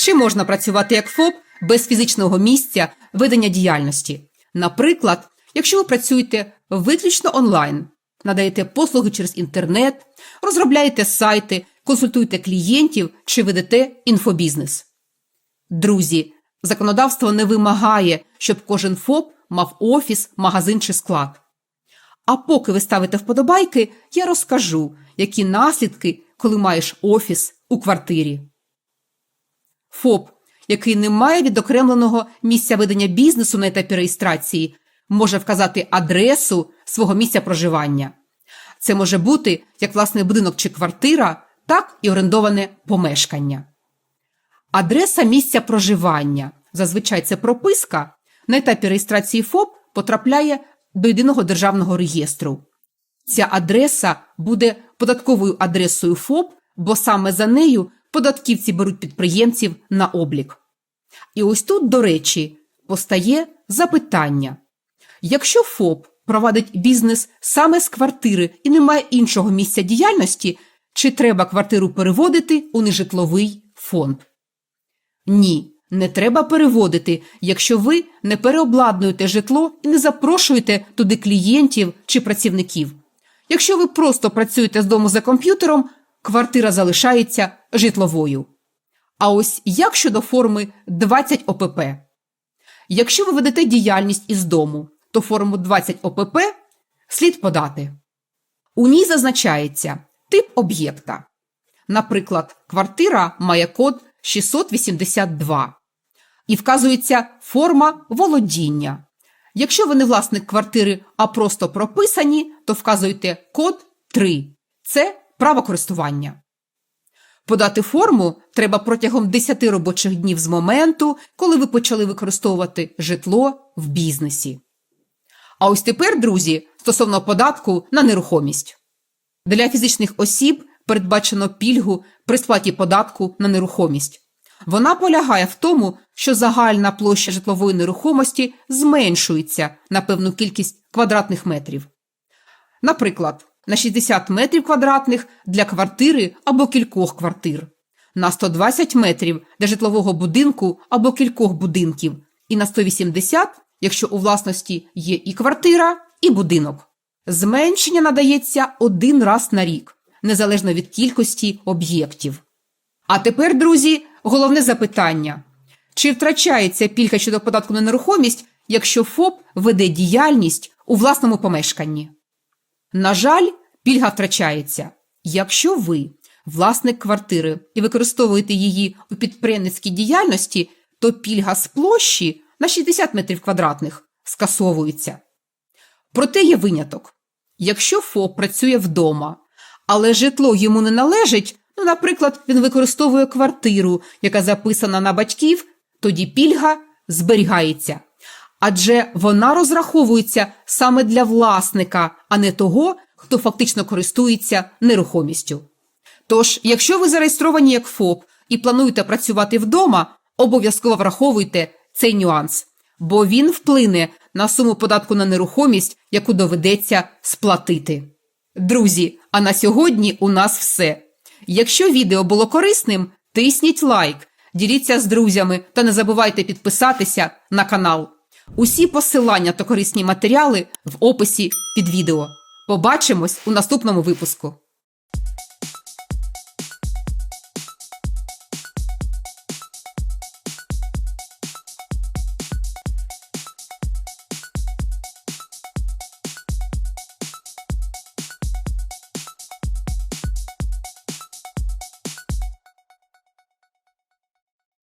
Чи можна працювати як ФОП без фізичного місця ведення діяльності? Наприклад, якщо ви працюєте виключно онлайн, надаєте послуги через інтернет, розробляєте сайти, консультуєте клієнтів чи ведете інфобізнес. Друзі, законодавство не вимагає, щоб кожен ФОП мав офіс, магазин чи склад. А поки ви ставите вподобайки, я розкажу, які наслідки, коли маєш офіс у квартирі. ФОП, який не має відокремленого місця ведення бізнесу на етапі реєстрації, може вказати адресу свого місця проживання. Це може бути як власний будинок чи квартира, так і орендоване помешкання. Адреса місця проживання зазвичай це прописка на етапі реєстрації ФОП потрапляє до єдиного державного реєстру. Ця адреса буде податковою адресою ФОП, бо саме за нею податківці беруть підприємців на облік. І ось тут, до речі, постає запитання: якщо ФОП провадить бізнес саме з квартири і не має іншого місця діяльності, чи треба квартиру переводити у нежитловий фонд? Ні, не треба переводити, якщо ви не переобладнуєте житло і не запрошуєте туди клієнтів чи працівників. Якщо ви просто працюєте з дому за комп'ютером, квартира залишається житловою. А ось як щодо форми 20 ОПП? Якщо ви ведете діяльність із дому, то форму 20 ОПП слід подати. У ній зазначається тип об'єкта. Наприклад, квартира має код 682 і вказується форма володіння. Якщо ви не власник квартири, а просто прописані, то вказуєте код 3. Це право користування. Подати форму треба протягом 10 робочих днів з моменту, коли ви почали використовувати житло в бізнесі. А ось тепер, друзі, стосовно податку на нерухомість. Для фізичних осіб передбачено пільгу при сплаті податку на нерухомість. Вона полягає в тому, що загальна площа житлової нерухомості зменшується на певну кількість квадратних метрів. Наприклад, на 60 метрів квадратних для квартири або кількох квартир, на 120 метрів для житлового будинку або кількох будинків, і на 180, якщо у власності є і квартира, і будинок. Зменшення надається один раз на рік, незалежно від кількості об'єктів. А тепер, друзі, головне запитання: чи втрачається пільга щодо податку на нерухомість, якщо ФОП веде діяльність у власному помешканні? На жаль, пільга втрачається, якщо ви власник квартири і використовуєте її у підприємницькій діяльності, то пільга з площі на 60 метрів квадратних скасовується. Проте є виняток. Якщо ФОП працює вдома, але житло йому не належить, ну, наприклад, він використовує квартиру, яка записана на батьків, тоді пільга зберігається. Адже вона розраховується саме для власника, а не того, хто фактично користується нерухомістю. Тож, якщо ви зареєстровані як ФОП і плануєте працювати вдома, обов'язково враховуйте цей нюанс, бо він вплине на суму податку на нерухомість, яку доведеться сплатити. Друзі, а на сьогодні у нас все. Якщо відео було корисним, тисніть лайк, діліться з друзями та не забувайте підписатися на канал. Усі посилання та корисні матеріали в описі під відео. Побачимось у наступному випуску.